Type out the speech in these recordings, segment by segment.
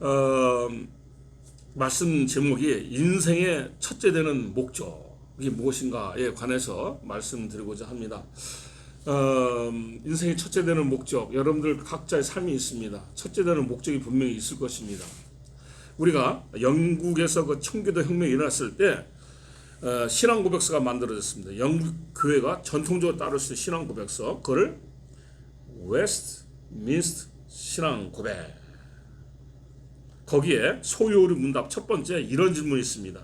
어, 말씀 제목이 인생의 첫째 되는 목적이 무엇인가에 관해서 말씀드리고자 합니다. 어, 인생의 첫째 되는 목적, 여러분들 각자의 삶이 있습니다. 첫째 되는 목적이 분명히 있을 것입니다. 우리가 영국에서 그 청교도 혁명이 일어났을 때 어, 신앙 고백서가 만들어졌습니다. 영국 교회가 전통적으로 따를 수 있는 신앙 고백서, 그걸 웨스트민스터 신앙 고백. 거기에 소요리 문답 첫 번째 이런 질문이 있습니다.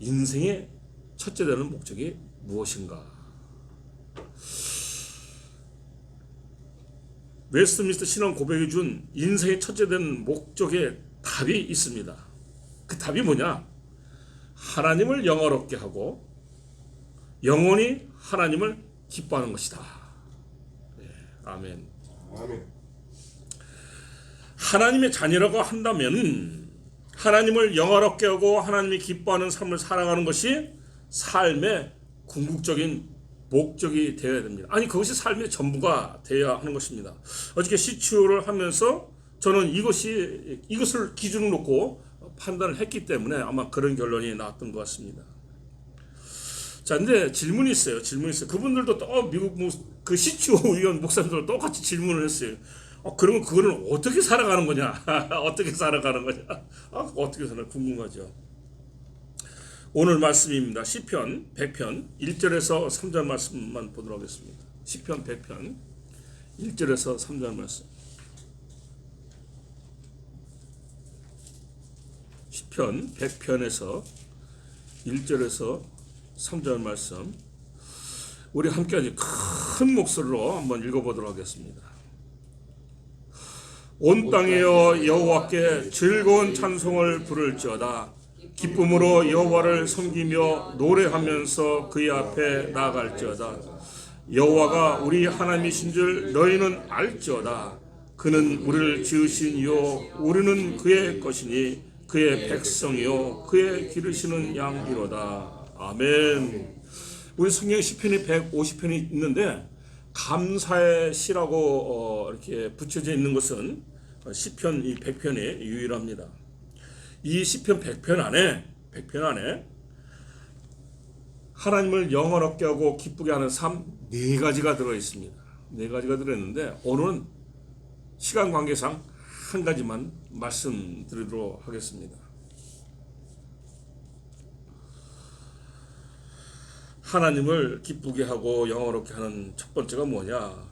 인생의 첫째 되는 목적이 무엇인가? 웨스트민스터 신앙 고백이 준 인생의 첫째 되는 목적의 답이 있습니다. 그 답이 뭐냐? 하나님을 영화롭게 하고 영원히 하나님을 기뻐하는 것이다. 네, 아멘. 아멘. 하나님의 자녀라고 한다면 하나님을 영화롭게 하고 하나님이 기뻐하는 삶을 살아가는 것이 삶의 궁극적인 목적이 되어야 됩니다. 아니 그것이 삶의 전부가 되어야 하는 것입니다. 어저께 시추를 하면서 저는 이것이 이것을 기준으로 놓고 판단을 했기 때문에 아마 그런 결론이 나왔던 것 같습니다. 자, 근데 질문이 있어요. 질문이 있어요. 그분들도 또 미국 그 시추 의원 목사님들 똑같이 질문을 했어요. 어, 그러면 그거는 어떻게 살아가는 거냐? 어떻게 살아가는 거냐? 아, 어떻게 살아 궁금하죠. 오늘 말씀입니다. 시편 100편 1절에서 3절 말씀만 보도록 하겠습니다. 시편 100편 1절에서 3절 말씀. 시편 100편에서 1절에서 3절 말씀. 우리 함께 큰 목소리로 한번 읽어보도록 하겠습니다. 온 땅이여 여호와께 즐거운 찬송을 부를지어다. 기쁨으로 여호와를 섬기며 노래하면서 그의 앞에 나아갈지어다. 여호와가 우리 하나님이신 줄 너희는 알지어다. 그는 우리를 지으신 이요 우리는 그의 것이니 그의 백성이요 그의 기르시는 양이로다. 아멘. 우리 성경 시편이 150편이 있는데 감사의 시라고 어, 이렇게 붙여져 있는 것은 시편 이 100편에 유일합니다. 이 시편 100편 안에 100편 안에 하나님을 영원롭게 하고 기쁘게 하는 삶 네 가지가 들어 있습니다. 네 가지가 들어 있는데 오늘은 시간 관계상 한 가지만 말씀드리도록 하겠습니다. 하나님을 기쁘게 하고 영원롭게 하는 첫 번째가 뭐냐?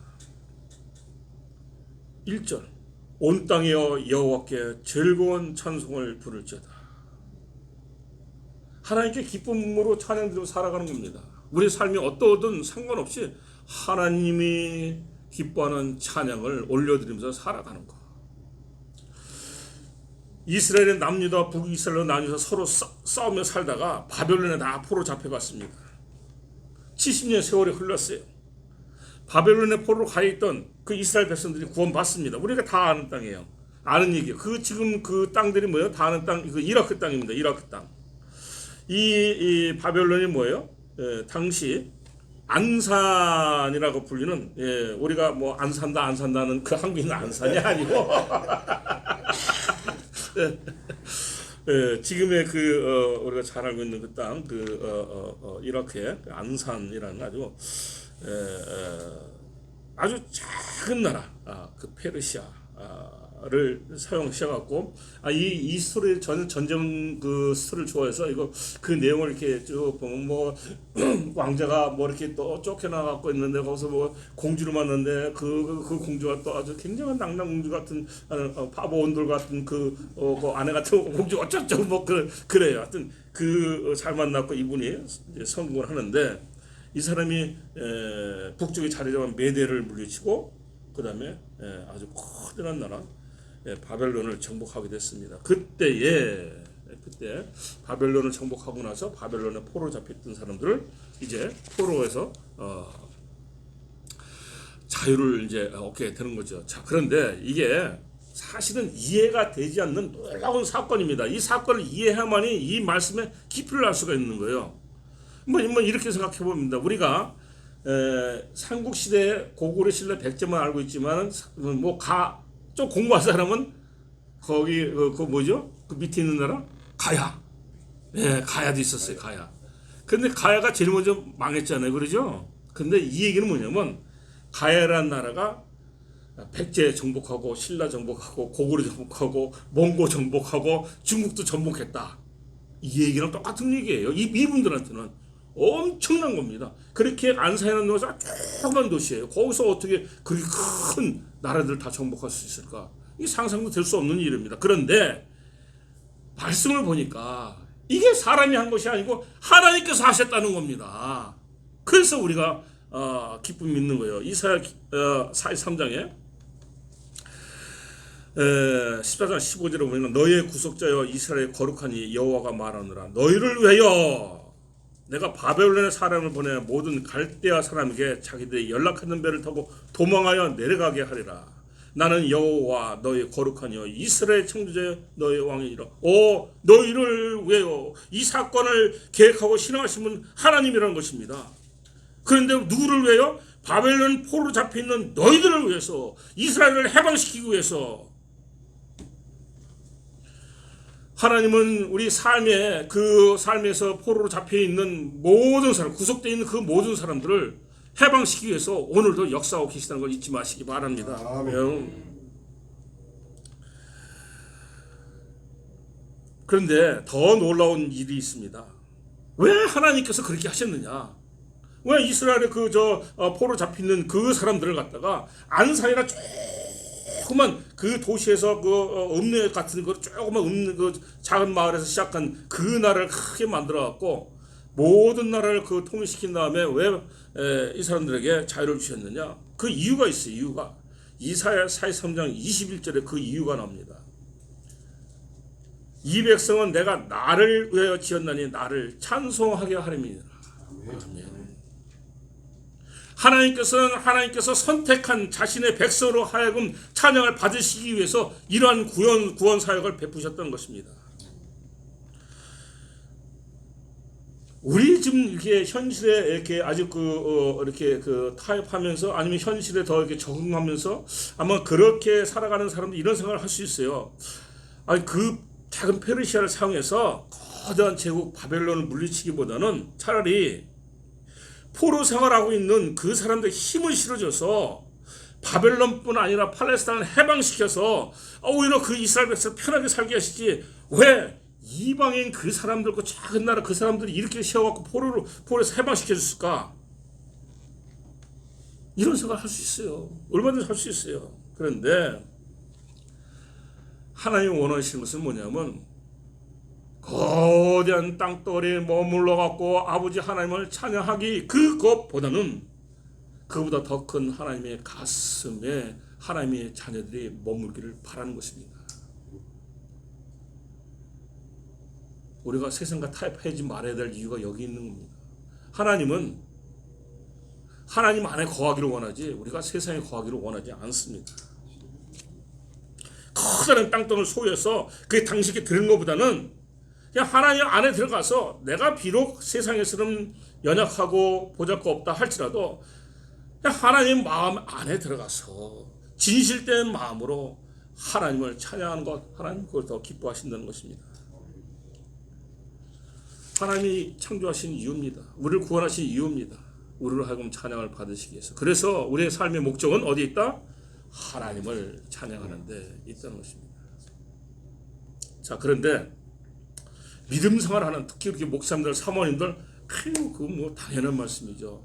1절. 온 땅이여 여호와께 즐거운 찬송을 부를지어다. 하나님께 기쁨으로 찬양드리고 살아가는 겁니다. 우리 삶이 어떠든 상관없이 하나님이 기뻐하는 찬양을 올려드리면서 살아가는 것. 이스라엘의 남유다 북이스라엘로 나뉘어서 서로 싸, 우며 살다가 바벨론에 다 포로 잡혀갔습니다. 70년 세월이 흘렀어요. 바벨론의 포로로 가 있던 그 이스라엘 백성들이 구원받습니다. 우리가 다 아는 땅이에요. 아는 얘기예요. 그 지금 그 땅들이 뭐예요? 다 아는 땅, 그 이라크 땅입니다. 이라크 땅. 이, 이 바벨론이 뭐예요? 예, 당시 안산이라고 불리는 예, 우리가 뭐 안 산다 안 산다는 그 한국인 안산이 아니고 예, 지금의 그 어, 우리가 잘 알고 있는 그 땅, 그 어, 어, 어, 이라크의 그 안산이라는 아주 아주 작은 나라, 아, 그 페르시아를 사용시켜갖고 아, 이, 이 스토리 전 전쟁 그 스토리를 좋아해서 이거 그 내용을 이렇게 쭉 보면 뭐 왕자가 뭐 이렇게 또 쫓겨나갖고 있는데 거기서 뭐 공주를 만났는데 그, 그, 그 공주가 또 아주 굉장한 낭낭 공주 같은 어, 바보 온돌 같은 그, 어, 그 아내 같은 공주 어쩌고 뭐 그, 그래요. 하여튼 그 잘 만났고 이분이 이제 성공을 하는데 이 사람이 에, 북쪽에 자리 잡은 메대를 물리치고 그 다음에 아주 커다란 나라 에, 바벨론을 정복하게 됐습니다. 그때에 그때 바벨론을 정복하고 나서 바벨론에 포로 잡혔던 사람들을 이제 포로에서 어, 자유를 이제 얻게 되는 거죠. 자 그런데 이게 사실은 이해가 되지 않는 놀라운 사건입니다. 이 사건을 이해해야만이 이 말씀에 깊이를 알 수가 있는 거예요. 뭐, 뭐 이렇게 생각해 봅니다. 우리가 에, 삼국 시대 고구려 신라 백제만 알고 있지만 뭐가좀 공부한 사람은 거기 그, 그 뭐죠? 그 밑에 있는 나라 가야. 예, 가야도 있었어요. 가야. 근데 가야가 제일 먼저 망했잖아요. 그러죠? 근데 이 얘기는 뭐냐면 가야라는 나라가 백제 정복하고 신라 정복하고 고구려 정복하고 몽고 정복하고 중국도 정복했다. 이 얘기랑 똑같은 얘기예요. 이 이분들한테는 엄청난 겁니다. 그렇게 안산이라는 도시가 조그만 도시예요. 거기서 어떻게 그렇게 큰 나라들 다 정복할 수 있을까? 이 상상도 될 수 없는 일입니다. 그런데 말씀을 보니까 이게 사람이 한 것이 아니고 하나님께서 하셨다는 겁니다. 그래서 우리가 어, 기쁨 믿는 거예요. 이사야 어, 43장에 14장 15절에 보면 너희의 구속자여 이스라엘 거룩하니 여호와가 말하느라 너희를 위하여 내가 바벨론의 사람을 보내 모든 갈대아 사람에게 자기들이 연락하는 배를 타고 도망하여 내려가게 하리라. 나는 여호와 너희 거룩하니여 이스라엘 창조자 너희 왕이니라. 오 너희를 위하여 이 사건을 계획하고 실행하신 분 하나님이라는 것입니다. 그런데 누구를 위하여 바벨론 포로 잡혀 있는 너희들을 위해서 이스라엘을 해방시키기 위해서 하나님은 우리 삶에 그 삶에서 포로로 잡혀 있는 모든 사람, 구속되어 있는 그 모든 사람들을 해방시키기 위해서 오늘도 역사하고 계시다는 걸 잊지 마시기 바랍니다. 아멘. 음. 그런데 더 놀라운 일이 있습니다. 왜 하나님께서 그렇게 하셨느냐? 왜 이스라엘의 그저 포로 잡히는 그 사람들을 갖다가 안산이라 조그만 그 도시에서 그 어, 읍내 같은 그 조그만 읍내 그 작은 마을에서 시작한 그 나라를 크게 만들어 갖고 모든 나라를 그 통일시킨 다음에 왜 이 사람들에게 자유를 주셨느냐? 그 이유가 있어요. 이유가 이사야 43장 21절에 그 이유가 나옵니다. 이 백성은 내가 나를 위하여 지었나니 나를 찬송하게 하림이니라. 아멘. 하나님께서는 하나님께서 선택한 자신의 백성으로 하여금 찬양을 받으시기 위해서 이러한 구원 구원 사역을 베푸셨던 것입니다. 우리 지금 이렇게 현실에 이렇게 아주 그 어, 이렇게 그 타협하면서 아니면 현실에 더 이렇게 적응하면서 아마 그렇게 살아가는 사람들 이런 생각을 할 수 있어요. 아니 그 작은 페르시아를 사용해서 거대한 제국 바벨론을 물리치기보다는 차라리 포로 생활하고 있는 그 사람들 힘을 실어줘서 바벨론뿐 아니라 팔레스타인을 해방시켜서 오히려 그 이스라엘 백성 편하게 살게 하시지. 왜? 이방인 그 사람들 그 작은 나라 그 사람들이 이렇게 세워갖고 포로로 포로에서 해방시켜줬을까? 이런 생각을 할 수 있어요. 얼마든지 할 수 있어요. 그런데 하나님 원하시는 것은 뭐냐면 거대한 땅덩어리에 머물러 갖고 아버지 하나님을 찬양하기 그것보다는 그보다 더 큰 하나님의 가슴에 하나님의 자녀들이 머물기를 바라는 것입니다. 우리가 세상과 타협하지 말아야 될 이유가 여기 있는 겁니다. 하나님은 하나님 안에 거하기를 원하지 우리가 세상에 거하기를 원하지 않습니다. 커다란 땅덩을 소유해서 그게 당신께 들은 것보다는 하나님 안에 들어가서 내가 비록 세상에서는 연약하고 보잘것 없다 할지라도 하나님 마음 안에 들어가서 진실된 마음으로 하나님을 찬양하는 것 하나님 그걸 더 기뻐하신다는 것입니다. 하나님이 창조하신 이유입니다. 우리를 구원하신 이유입니다. 우리를 하여금 찬양을 받으시기 위해서. 그래서 우리의 삶의 목적은 어디 있다? 하나님을 찬양하는 데 있다는 것입니다. 자, 그런데 믿음 생활하는 특히 이렇게 목사님들, 사모님들 아유, 그뭐 당연한 말씀이죠.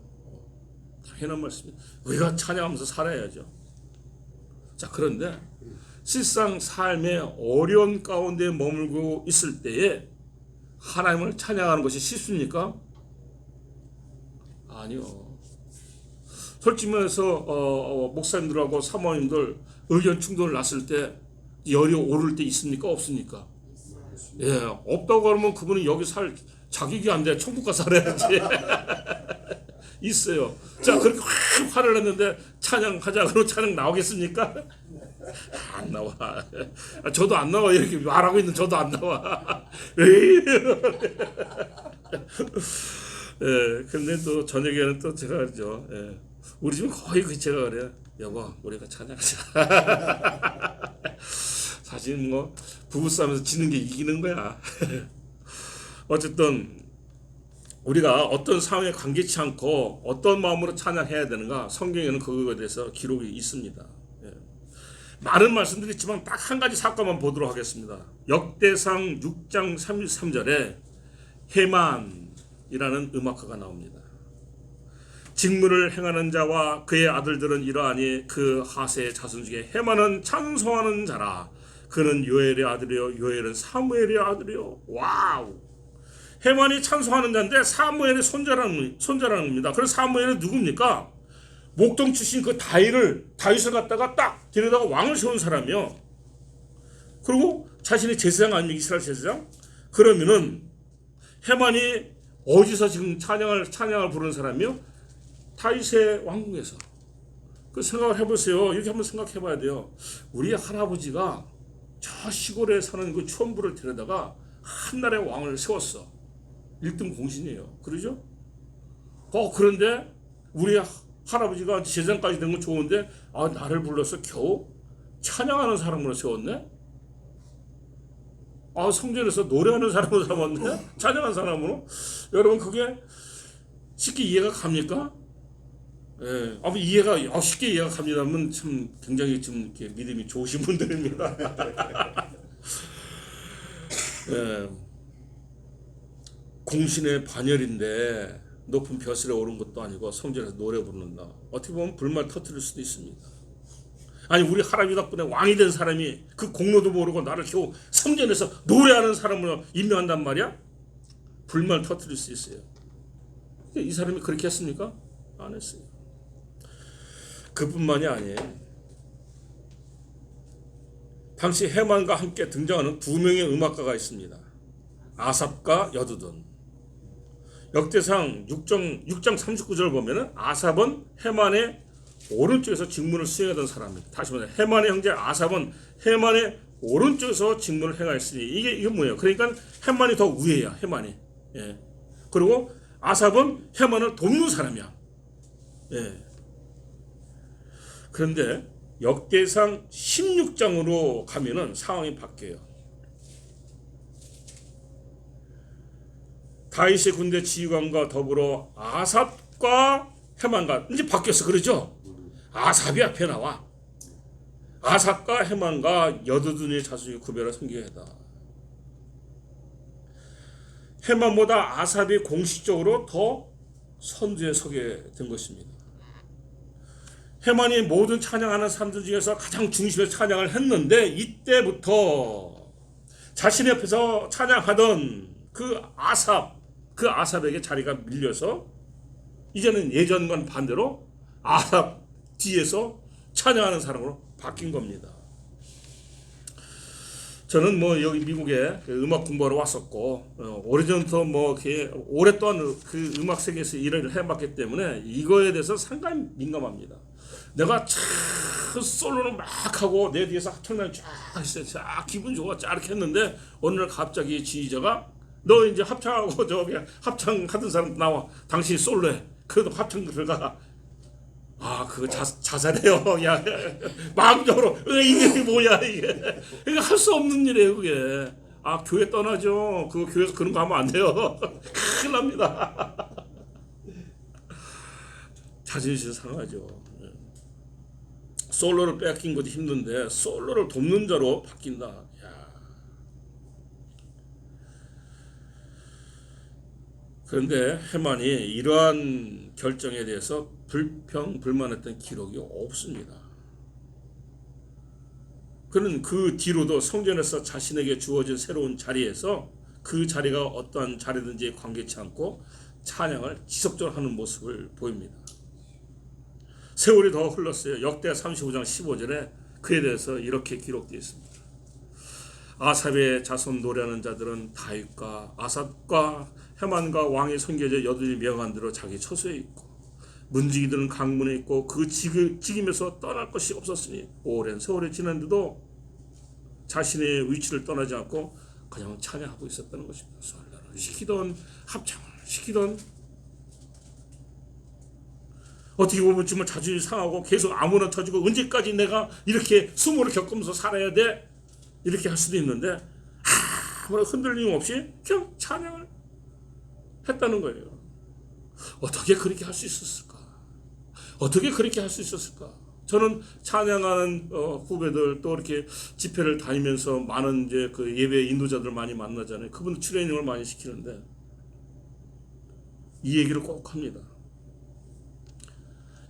당연한 말씀이. 우리가 찬양하면서 살아야죠. 자, 그런데 실상 삶의 어려운 가운데 머물고 있을 때에 하나님을 찬양하는 것이 쉽습니까? 아니요. 솔직히 말해서 어, 어, 목사님들하고 사모님들 의견 충돌 났을 때 열이 오를 때 있습니까? 없습니까? 예, 없다고 그러면 그분은 여기 살 자격이 안 돼. 천국 가서 살아야지. 있어요. 자, 그렇게 확 화를 냈는데 찬양하자. 그러면 찬양 나오겠습니까? 안 나와. 아, 저도 안 나와. 이렇게 말하고 있는 저도 안 나와. 예, 근데 또 저녁에는 또 제가 그러죠. 예, 우리 집은 거의 그 제가 그래요. 여보, 우리가 찬양하자. 사실 뭐 부부싸움에서 지는 게 이기는 거야. 어쨌든 우리가 어떤 상황에 관계치 않고 어떤 마음으로 찬양해야 되는가 성경에는 그거에 대해서 기록이 있습니다. 예. 많은 말씀드렸지만 딱 한 가지 사건만 보도록 하겠습니다. 역대상 6장 33절에 해만이라는 음악가가 나옵니다. 직무를 행하는 자와 그의 아들들은 이러하니 그 하세의 자손 중에 해만은 찬송하는 자라 그는 요엘의 아들이요 요엘은 사무엘의 아들이요 와우 해만이 찬송하는 자인데 사무엘의 손자라는 손자라는 겁니다. 그래서 사무엘은 누굽니까? 목동 출신 그 다윗을 다윗을 갖다가 딱 데려다가 왕을 세운 사람이요. 그리고 자신의 제사장 아니면 이스라엘 제사장? 그러면은 해만이 어디서 지금 찬양을 찬양을 부르는 사람이요? 다윗의 왕궁에서. 그 생각을 해보세요. 이렇게 한번 생각해봐야 돼요. 우리 할아버지가 저 시골에 사는 그 촌부를 데려다가 한나라의 왕을 세웠어. 1등 공신이에요. 그러죠? 어, 그런데 우리 할아버지가 제장까지 된 건 좋은데, 아, 나를 불러서 겨우 찬양하는 사람으로 세웠네? 아, 성전에서 노래하는 사람으로 삼았네? 찬양하는 사람으로? 여러분, 그게 쉽게 이해가 갑니까? 예, 아, 이해가, 아, 쉽게 이해가 갑니다면 참 굉장히 좀 이렇게 믿음이 좋으신 분들입니다. 예. 공신의 반열인데 높은 벼슬에 오른 것도 아니고 성전에서 노래 부른다. 어떻게 보면 불말 터뜨릴 수도 있습니다. 아니 우리 할아버지 덕분에 왕이 된 사람이 그 공로도 모르고 나를 겨우 성전에서 노래하는 사람으로 임명한단 말이야? 불말 터뜨릴 수 있어요. 이 사람이 그렇게 했습니까? 안 했어요. 그뿐만이 아니에요. 당시 해만과 함께 등장하는 두 명의 음악가가 있습니다. 아삽과 여두둔. 역대상 6장, 6장 39절 보면은 아삽은 해만의 오른쪽에서 직문을 수행하던 사람입니다. 다시 말해 해만의 형제 아삽은 해만의 오른쪽에서 직문을 행하였으니 이게 이게 뭐예요? 그러니까 해만이 더 위에야 해만이. 예. 그리고 아삽은 해만을 돕는 사람이야. 예. 그런데 역대상 16장으로 가면은 상황이 바뀌어요. 다윗의 군대 지휘관과 더불어 아삽과 해만과 이제 바뀌었어 그러죠? 아삽이 앞에 나와. 아삽과 해만과 여두둔의 자손이 구별을 섬기게다. 해만보다 아삽이 공식적으로 더 선두에 서게 된 것입니다. 해만이 모든 찬양하는 사람들 중에서 가장 중심에 찬양을 했는데 이때부터 자신 옆에서 찬양하던 그 아삽 그 아삽에게 자리가 밀려서 이제는 예전과는 반대로 아삽 뒤에서 찬양하는 사람으로 바뀐 겁니다. 저는 뭐 여기 미국에 그 음악 공부하러 왔었고 어, 오래전부터 뭐 오랫동안 그 음악 세계에서 일을 해봤기 때문에 이거에 대해서 상당히 민감합니다. 내가 참 솔로를 막 하고 내 뒤에서 합창단이 쫙 있어요. 쫙 기분 좋아 쫙 했는데 어느 날 갑자기 지휘자가 너 이제 합창하고 저기 합창 하던 사람 나와. 당신이 솔로해. 그래도 합창 들어가. 아, 그거 자, 자살해요. 야, 마음적으로. 왜 이게 뭐야, 이게. 이게 할수 없는 일이에요, 그게. 아, 교회 떠나죠. 그 교회에서 그런 거 하면 안 돼요. 큰일 납니다. 자존심 상하죠. 예. 솔로를 뺏긴 것도 힘든데, 솔로를 돕는 자로 바뀐다. 야. 그런데 해만이 이러한 결정에 대해서 불평 불만했던 기록이 없습니다. 그는 그 뒤로도 성전에서 자신에게 주어진 새로운 자리에서 그 자리가 어떠한 자리든지 관계치 않고 찬양을 지속적으로 하는 모습을 보입니다. 세월이 더 흘렀어요. 역대 35장 15절에 그에 대해서 이렇게 기록되어 있습니다. 아삽의 자손 노래하는 자들은 다윗과 아삽과 해만과 왕의 선계자 여든이 명한 대로 자기 처소에 있고 문지기들은 강문에 있고 그 직임에서 떠날 것이 없었으니 오랜 세월이 지났는데도 자신의 위치를 떠나지 않고 그냥 찬양하고 있었다는 것입니다. 시키던 합창을 시키던 어떻게 보면 정말 자존심 상하고 계속 아무나 터지고 언제까지 내가 이렇게 수모를 겪으면서 살아야 돼? 이렇게 할 수도 있는데 아무런 흔들림 없이 그냥 찬양을 했다는 거예요. 어떻게 그렇게 할 수 있었을까? 어떻게 그렇게 할 수 있었을까? 저는 찬양하는 어, 후배들 또 이렇게 집회를 다니면서 많은 이제 그 예배 인도자들 많이 만나잖아요. 그분 트레이닝을 많이 시키는데 이 얘기를 꼭 합니다.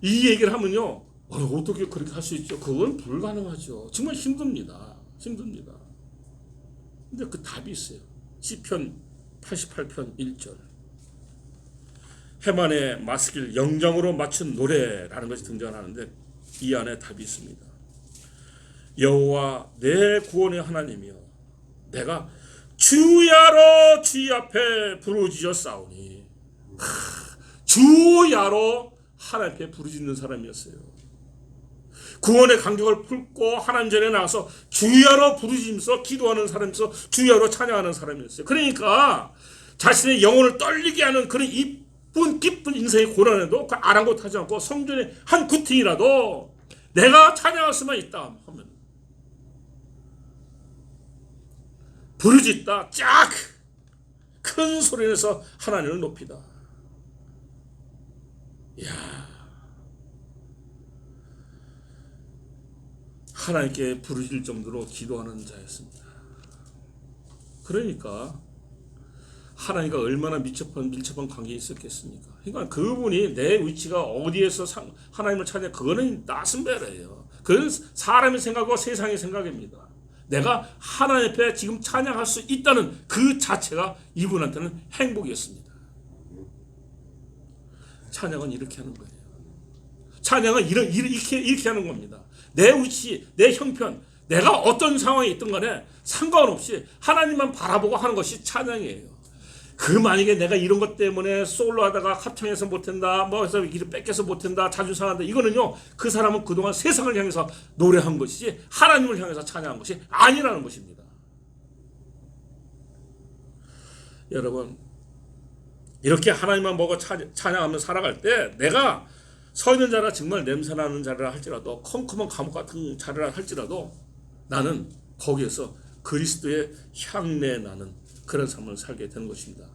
이 얘기를 하면요. 어, 어떻게 그렇게 할 수 있죠? 그건 불가능하죠. 정말 힘듭니다. 힘듭니다. 근데 그 답이 있어요. 시편 88편 1절. 해만의 마스길 영장으로 맞춘 노래라는 것이 등장하는데 이 안에 답이 있습니다. 여호와 내 구원의 하나님이여 내가 주야로 주의 앞에 부르짖어 싸우니 주야로 하나님 앞에 부르짖는 사람이었어요. 구원의 간격을 풀고 하나님 전에 나가서 주야로 부르짖으면서 기도하는 사람이서 주야로 찬양하는 사람이었어요. 그러니까 자신의 영혼을 떨리게 하는 그런 이쁜 기쁜 인생의 고난에도 그 아랑곳하지 않고 성전의 한 구팅이라도 내가 찬양할 수만 있다 하면 부르짖다 쫙 큰 소리 내서 하나님을 높이다. 야 하나님께 부르실 정도로 기도하는 자였습니다. 그러니까 하나님과 얼마나 밀접한 밀접한 관계에 있었겠습니까? 그러니까 그분이 내 위치가 어디에서 상, 하나님을 찾냐 그거는 배예요. 그건 사람의 생각과 세상의 생각입니다. 내가 하나님 앞에 지금 찬양할 수 있다는 그 자체가 이분한테는 행복이었습니다. 찬양은 이렇게 하는 거예요. 찬양은 이런, 이렇게, 이렇게 하는 겁니다. 내 위치, 내 형편, 내가 어떤 상황에 있든 간에 상관없이 하나님만 바라보고 하는 것이 찬양이에요. 그 만약에 내가 이런 것 때문에 솔로 하다가 합창해서 못한다, 뭐 해서 일을 뺏겨서 못한다, 자주 상한다. 이거는요, 그 사람은 그동안 세상을 향해서 노래한 것이지 하나님을 향해서 찬양한 것이 아니라는 것입니다. 여러분, 이렇게 하나님만 보고 찬양하며 살아갈 때 내가 서 있는 자라 정말 냄새나는 자리라 할지라도 컴컴한 감옥 같은 자리라 할지라도 나는 거기에서 그리스도의 향내 나는 그런 삶을 살게 되는 것입니다.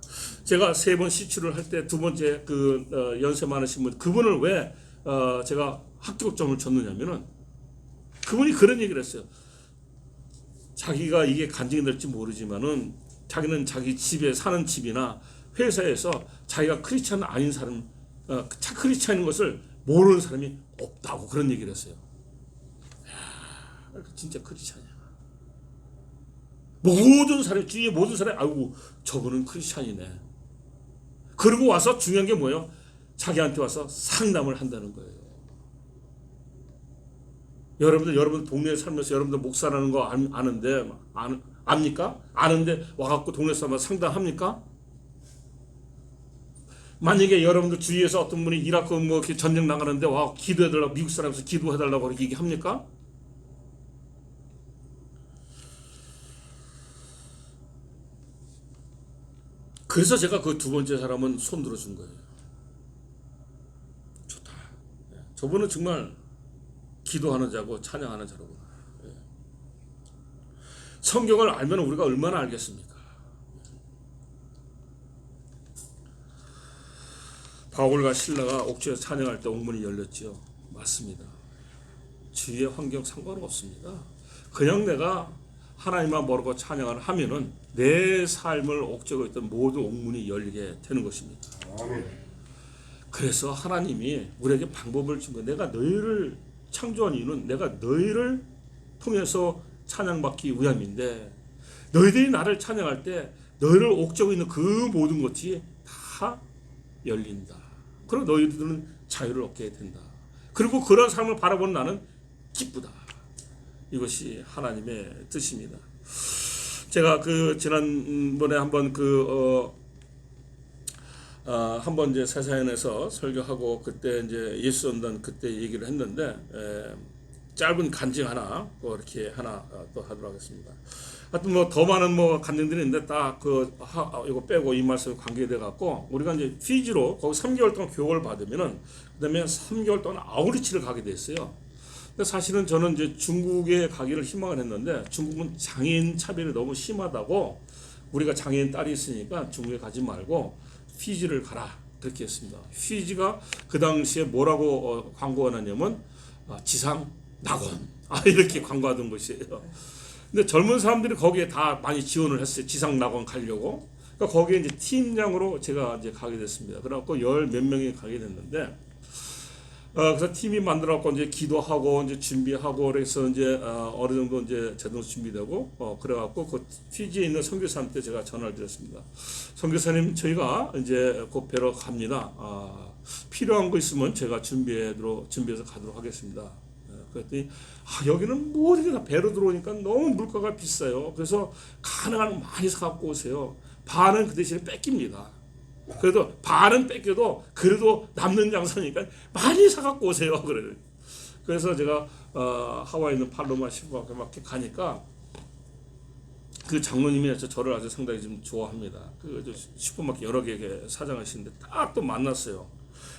제가 세 번 시추를 할 때 두 번째 그 어, 연세 많으신 분 그분을 왜 어, 제가 합격점을 줬느냐면은 그분이 그런 얘기를 했어요. 자기가 이게 간증이 될지 모르지만은 자기는 자기 집에 사는 집이나 회사에서 자기가 크리스찬 아닌 사람, 어, 크리스찬인 것을 모르는 사람이 없다고 그런 얘기를 했어요. 야, 진짜 크리스찬이야. 모든 사람 주위의 모든 사람이 아이고 저분은 크리스찬이네. 그리고 와서 중요한 게 뭐예요? 자기한테 와서 상담을 한다는 거예요. 여러분들 여러분 동네에 살면서 여러분들 목사라는 거 아는데 아, 압니까? 아는데 와갖고 동네 사람 상담합니까? 만약에 여러분들 주위에서 어떤 분이 이라크 뭐 전쟁 나가는데 와 기도해달라고 미국 사람에서 기도해달라고 그렇게 얘기합니까? 그래서 제가 그 두 번째 사람은 손 들어준 거예요. 좋다. 예. 저분은 정말 기도하는 자고 찬양하는 자로구나. 예. 성경을 알면 우리가 얼마나 알겠습니까? 바울과 신라가 옥주에서 찬양할 때 옥문이 열렸지요. 맞습니다. 주위의 환경 상관없습니다. 그냥 내가 하나님만 모르고 찬양을 하면은 내 삶을 옥죄고 있던 모든 옥문이 열리게 되는 것입니다. 그래서 하나님이 우리에게 방법을 준 거예요. 내가 너희를 창조한 이유는 내가 너희를 통해서 찬양받기 위함인데 너희들이 나를 찬양할 때 너희를 옥죄고 있는 그 모든 것이 다 열린다. 그리고 너희들은 자유를 얻게 된다. 그리고 그런 삶을 바라보는 나는 기쁘다. 이것이 하나님의 뜻입니다. 제가 그 지난번에 한번 그 어, 어 한번 이제 세사연에서 설교하고 그때 이제 예수 온단 그때 얘기를 했는데 에, 짧은 간증 하나 또 이렇게 하나 어, 또 하도록 하겠습니다. 하여튼 뭐 더 많은 뭐 간증들이 있는데 딱 그 이거 빼고 이 말씀 관계돼 갖고 우리가 이제 피지로 거기 3개월 동안 교육을 받으면은 그다음에 3개월 동안 아우리치를 가게 됐어요. 근데 사실은 저는 이제 중국에 가기를 희망을 했는데 중국은 장애인 차별이 너무 심하다고 우리가 장애인 딸이 있으니까 중국에 가지 말고 피지를 가라 그렇게 했습니다. 피지가 그 당시에 뭐라고 어, 광고가 나냐면 어, 지상 낙원 아 이렇게 광고하던 곳이에요. 근데 젊은 사람들이 거기에 다 많이 지원을 했어요. 지상 낙원 가려고. 그러니까 거기에 이제 팀장으로 제가 이제 가게 됐습니다. 그래갖고 열 몇 명이 가게 됐는데, 어, 그래서 팀이 만들어갖고 이제 기도하고 이제 준비하고 그래서 이제 어, 어느 정도 이제 제동 준비되고 어, 그래갖고 그 피지에 있는 선교사한테 제가 전화를 드렸습니다. 선교사님 저희가 이제 곧 뵈러 갑니다. 아, 필요한 거 있으면 제가 준비해로 준비해서 가도록 하겠습니다. 예, 그랬더니 아, 여기는 모든 게 다 배로 들어오니까 너무 물가가 비싸요. 그래서 가능한 거 많이 사갖고 오세요. 반은 그 대신에 뺏깁니다. 그래도 반은 뺏겨도 그래도 남는 장사니까 많이 사갖고 오세요. 그래요. 그래서 제가 어, 하와이 있는 팔로마 시부학교 막 이렇게 가니까 그 장로님이 저 저를 아주 상당히 좀 좋아합니다. 그 슈퍼마켓 여러 개 사장하시는데 딱 또 만났어요.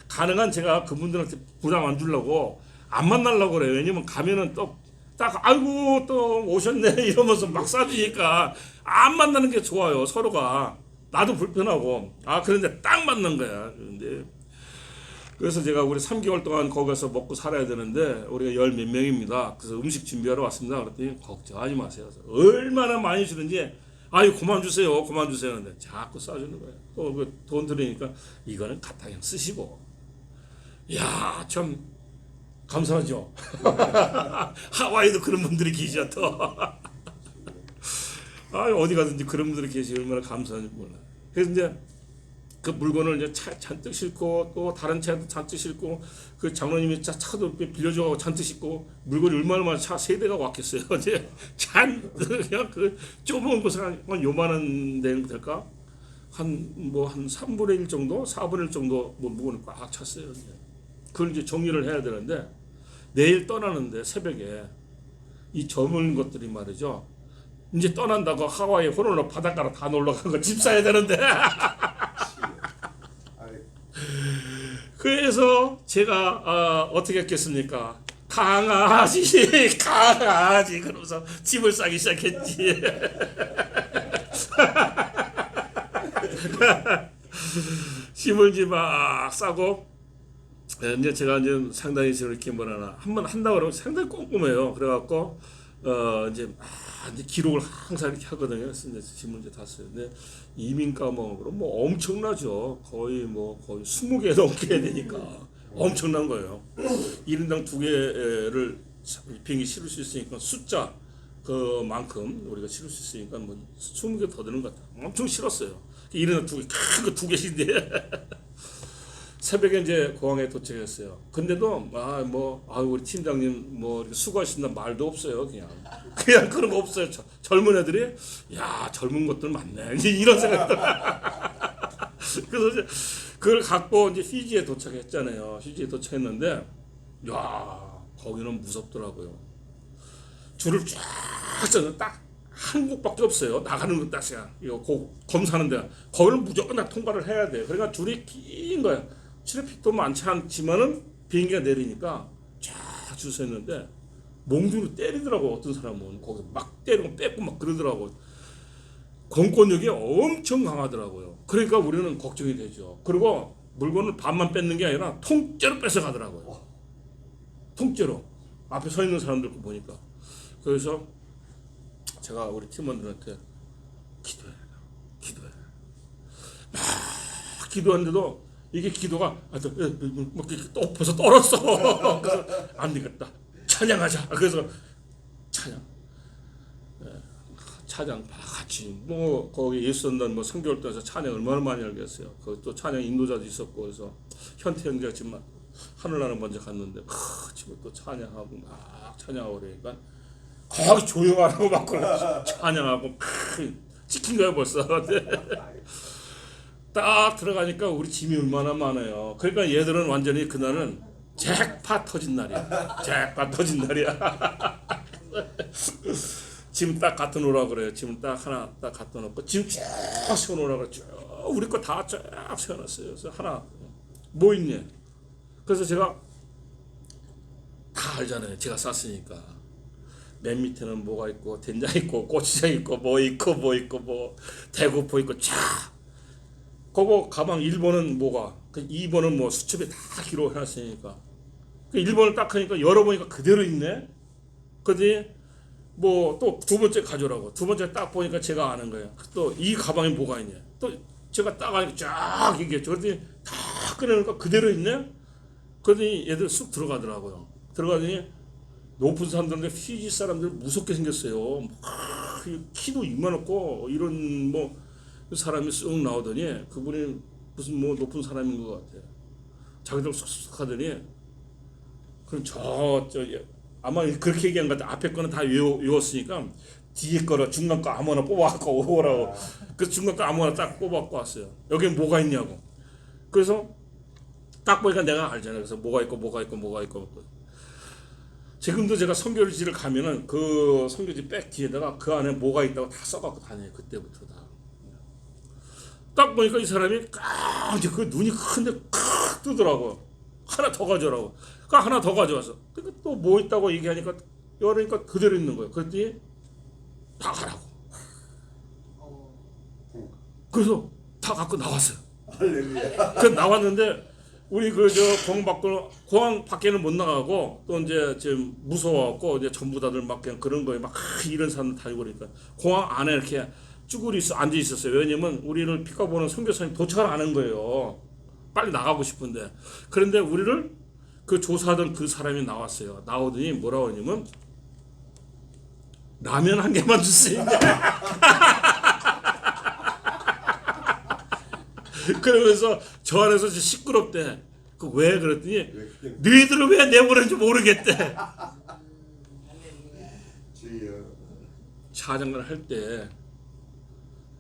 가능한 제가 그분들한테 부담 안 주려고 안 만나려고 그래요. 왜냐면 가면은 또 딱 아이고 또 오셨네 이러면서 막 싸주니까 안 만나는 게 좋아요 서로가. 나도 불편하고. 아 그런데 딱 만난 거야. 근데 그래서 제가 우리 3개월 동안 거기 가서 먹고 살아야 되는데 우리가 열 몇 명입니다. 그래서 음식 준비하러 왔습니다. 그랬더니 걱정하지 마세요. 얼마나 많이 주는지 아유 그만 주세요 그만 주세요 근데 자꾸 싸주는 거예요. 또돈 들으니까 이거는 가타경 쓰시고. 야 참 감사하죠. 하와이도 그런 분들이 계셔 또. 아 어디 가든지 그런 분들이 계시 얼마나 감사한지 몰라. 그래서 이제 그 물건을 이제 차, 잔뜩 싣고 또 다른 차도 잔뜩 싣고 그 장로님이 차, 차도 빌려줘가고 잔뜩 싣고 물건이 얼마나 많아 차세 대가 왔겠어요. 이제 잔 그냥 그 좁은 곳에 한, 한 요만한 데는 될까? 한뭐 한 3분의 1 정도, 4분의 1 정도 뭐 물건을 꽉 찼어요. 이제. 그걸 이제 정리를 해야 되는데 내일 떠나는데 새벽에 이 저물 것들이 말이죠. 이제 떠난다고 하와이 호놀루 바닷가로 다 놀러 간 거 집 사야 되는데 그래서 제가 어, 어떻게 했겠습니까? 강아지 강아지 그러면서 집을 싸기 시작했지. 집을 이제 막 싸고 예, 이제 제가 이제 상당히 이렇게 뭐라나 한 번 한다 그러면 상당히 꼼꼼해요. 그래갖고 어 이제 아, 이제 기록을 항상 이렇게 하거든요. 그래서 이제 지문 이제 다 써요. 근데 이민 까먹으로 뭐 엄청나죠. 거의 뭐 거의 20개 넘게 되니까 엄청난 거예요. 1인당 두 개를 비행기 실을 수 있으니까 숫자 그만큼 우리가 실을 수 있으니까 뭐 20개 더 되는 것 같아요. 엄청 실었어요. 1인당 두 개, 큰거두 개씩인데 새벽에 이제 공항에 도착했어요. 근데도 아 우리 팀장님 뭐 수고하신다 말도 없어요. 그냥 그냥 그런 거 없어요. 저, 젊은 애들이 야 젊은 것들 많네. 이런 생각. 그래서 이제 그걸 갖고 이제 피지에 도착했잖아요. 피지에 도착했는데 야 거기는 무섭더라고요. 줄을 쫙 서서 딱한 곳밖에 없어요. 나가는 것 딱이야. 이거 고, 검사하는데 거기는 무조건 다 통과를 해야 돼. 그러니까 줄이 긴 거야. 트래픽도 많지 않지만은 비행기가 내리니까 쫙줄 서 있는데 몽주로 때리더라고 어떤 사람은. 거기 막 때리고 뺏고 막 그러더라고. 공권력이 엄청 강하더라고요. 그러니까 우리는 걱정이 되죠. 그리고 물건을 반만 뺏는 게 아니라 통째로 뺏어 가더라고요. 통째로. 앞에 서 있는 사람들 거 보니까. 그래서 제가 우리 팀원들한테 기도해 기도해 막 기도하는데도 이게 기도가 아, 또, 뭐, 또 벌써 떨었어. 그래서 안 되겠다. 찬양하자. 그래서 찬양. 예, 찬양 다 같이 뭐 거기 예수선단 뭐 성교월 동에서 찬양 얼마나 많이 알겠어요. 거기 또 찬양 인도자도 있었고 그래서 현태 형제가 지금 하늘나라 먼저 갔는데 크, 지금 또 찬양하고 막 찬양하고 그러니까 거기 조용하라고 막. 찬양하고 크, 찍힌 거야 벌써. 딱 들어가니까 우리 짐이 얼마나 많아요. 그러니까 얘들은 완전히 그날은 잭팟 터진 날이야. 잭팟 터진 날이야. 짐 딱 갖다 놓으라 그래요. 짐딱 하나 딱 갖다 놓고 짐쫙 세워놓으라 그래. 쭉 우리 거다쫙 세워놨어요. 그래서 하나 뭐 있냐. 그래서 제가 다 알잖아요. 제가 쌌으니까. 맨 밑에는 뭐가 있고 된장 있고 고추장 있고 뭐 있고 뭐 있고 뭐 대구포 있고 쫙. 그거 가방 1번은 뭐가 그 2번은 뭐 수첩에 다 기록해 놨으니까 그 1번을 딱 하니까 열어보니까 그대로 있네. 그지 뭐 또 두 번째 가져라고 두 번째 딱 보니까 제가 아는 거예요. 또 이 가방에 뭐가 있냐. 또 제가 딱 하니까 쫙 얘기했죠. 그랬더니 다 꺼내니까 그대로 있네. 그러더니 얘들 쑥 들어가더라고요. 들어가더니 높은 사람들인데 피지 사람들 무섭게 생겼어요. 막 키도 이만하고 이런 뭐 사람이 쑥 나오더니 그분이 무슨 뭐 높은 사람인 것 같아요. 자기들 쑥쑥 하더니 그럼 저, 저, 아마 그렇게 얘기한 것 같아. 앞에 거는 다 외워, 외웠으니까 뒤에 거로 중간 거 아무나 뽑아갖고 오라고. 그래서 중간 거 아무나 딱 뽑아갖고 왔어요. 여기 뭐가 있냐고. 그래서 딱 보니까 내가 알잖아요. 그래서 뭐가 있고 뭐가 있고 뭐가 있고. 지금도 제가 선교지를 가면은 그 선교지 백 뒤에다가 그 안에 뭐가 있다고 다 써갖고 다녀요. 그때부터 다. 딱 보니까 이 사람이 깜짝 그 눈이 큰데 크 뜨더라고. 하나 더 가져라고. 그 하나 더 가져와서. 그러니까 또 뭐 있다고 얘기하니까 열으니까 그대로 있는 거예요. 그랬더니 다 가라고. 그래서 다 갖고 나왔어요. 그 나왔는데 우리 그 저 공항 밖으로 공항 밖에는 못 나가고 또 이제 지금 무서워갖고 이제 전부 다들 막 그냥 그런 거에 막 이런 사람 다니고 그러니까 공항 안에 이렇게 쭈그리 앉아 있었어요. 왜냐면 우리를 피가 보는 선교사님 도착을 안 한 거예요. 빨리 나가고 싶은데 그런데 우리를 그 조사하던 그 사람이 나왔어요. 나오더니 뭐라고 하냐면 라면 한 개만 주세요. 그러면서 저 안에서 시끄럽대. 그 왜 그랬더니 너희들은 왜 내보낸지 모르겠대. 주여. 차장을 할때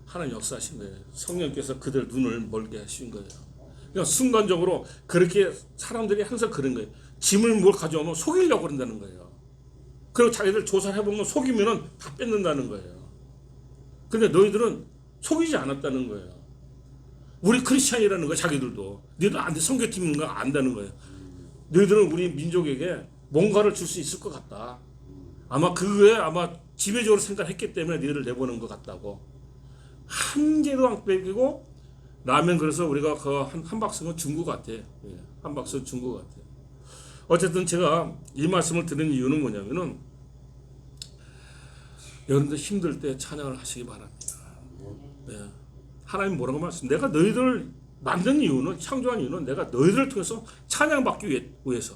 하나님 역사하신 거예요. 성령께서 그들 눈을 멀게 하신 거예요. 그냥 순간적으로 그렇게 사람들이 항상 그런 거예요. 짐을 뭘 가져오면 속이려고 그런다는 거예요. 그리고 자기들 조사를 해보면 속이면은 다 뺏는다는 거예요. 근데 너희들은 속이지 않았다는 거예요. 우리 크리스찬이라는 거예요, 자기들도. 너희들 안 돼, 성교팀인 거 안다는 거예요. 너희들은 우리 민족에게 뭔가를 줄 수 있을 것 같다. 아마 그거에 아마 지배적으로 생각했기 때문에 너희를 내보는 것 같다고. 한 개도 안 빼기고 라면 그래서 우리가 그한 한 박스는 준것 같아. 예, 한 박스 준 것 같아. 어쨌든 제가 이 말씀을 드리는 이유는 뭐냐면은 여러분들 힘들 때 찬양을 하시기 바랍니다. 네. 하나님 뭐라고 말씀? 내가 너희들을 만든 이유는 창조한 이유는 내가 너희들을 통해서 찬양받기 위해- 위해서.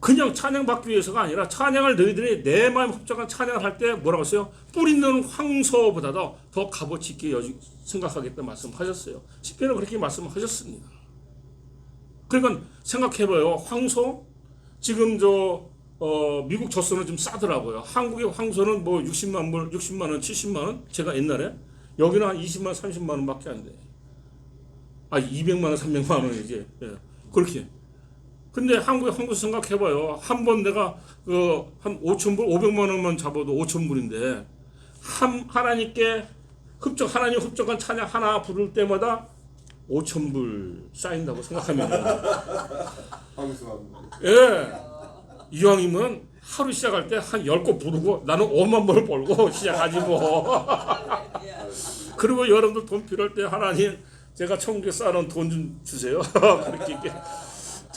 그냥 찬양받기 위해서가 아니라 찬양을 너희들이 내 마음 합작한 찬양을 할 때 뭐라고 했어요? 뿌리 있는 황소보다도 더 값어치 있게 생각하겠다 말씀하셨어요. 시편은 그렇게 말씀하셨습니다. 그러니까 생각해봐요. 황소 지금 저 어, 미국 젖소는 좀 싸더라고요. 한국의 황소는 뭐 60만 불, 60만 원, 70만 원. 제가 옛날에 여기는 한 20만 원, 30만 원밖에 안 돼. 아 200만 원, 300만 원이지. 예. 그렇게. 근데 한국의 황소 생각해봐요. 한 번 내가 그한 5천 불, 500만 원만 잡아도 5천 불인데 한 하나님께 흡적 하나님 흡적한 찬양 하나 부를 때마다 5천 불 쌓인다고 생각하면. 예 이왕이면 하루 시작할 때 한 10곡 부르고 나는 5만 불을 벌고 시작하지 뭐 그리고 여러분들 돈 필요할 때 하나님 제가 천국에 쌓아놓은 돈 좀 주세요 그렇게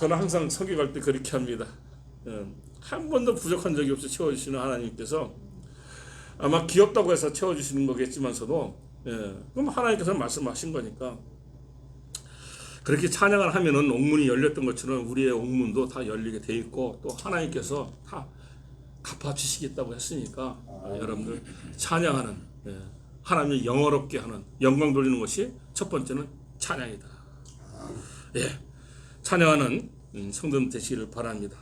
저는 항상 성교 갈때 그렇게 합니다 예, 한 번도 부족한 적이 없이 채워주시는 하나님께서 아마 귀엽다고 해서 채워주시는 거겠지만서도 예, 그럼 하나님께서 말씀하신 거니까 그렇게 찬양을 하면은 옥문이 열렸던 것처럼 우리의 옥문도 다 열리게 돼 있고 또 하나님께서 다 갚아주시겠다고 했으니까 어, 여러분들 찬양하는 예, 하나님을 영어롭게 하는 영광 돌리는 것이 첫 번째는 찬양이다. 예, 찬양하는 음, 성도님 되시기를 바랍니다.